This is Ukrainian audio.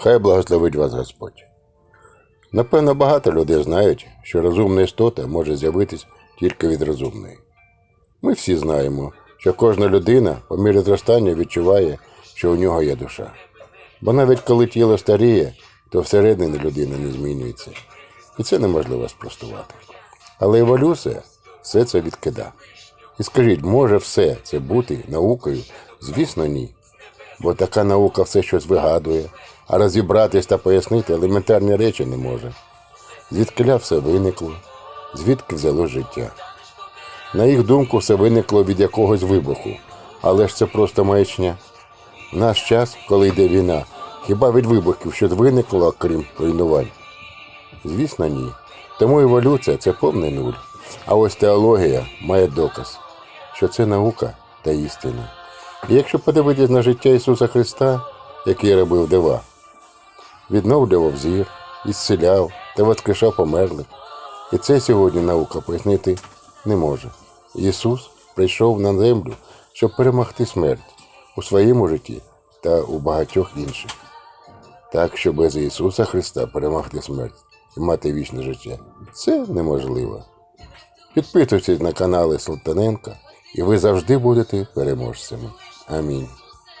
Хай благословить вас Господь. Напевно, багато людей знають, що розумна істота може з'явитись тільки від розумної. Ми всі знаємо, що кожна людина по мірі зростання відчуває, що у нього є душа. Бо навіть коли тіло старіє, то всередині людина не змінюється. І це неможливо спростувати. Але еволюція все це відкида. І скажіть, може все це бути наукою? Звісно, ні. Бо така наука все щось вигадує, а розібратись та пояснити елементарні речі не може. Звідкиля все виникло, звідки взяло життя. На їх думку, все виникло від якогось вибуху, але ж це просто маячня. В наш час, коли йде війна, хіба від вибухів щось виникло, крім руйнувань? Звісно, ні. Тому еволюція це повний нуль. А ось теологія має доказ, що це наука та істина. Якщо подивитись на життя Ісуса Христа, який робив дива, відновлював зір, ісцеляв та воскрешав померлих. І це сьогодні наука пояснити не може. Ісус прийшов на землю, щоб перемогти смерть у своєму житті та у багатьох інших. Так що без Ісуса Христа перемогти смерть і мати вічне життя це неможливо. Підписуйтесь на канали Салтаненка, і ви завжди будете переможцями. Амінь.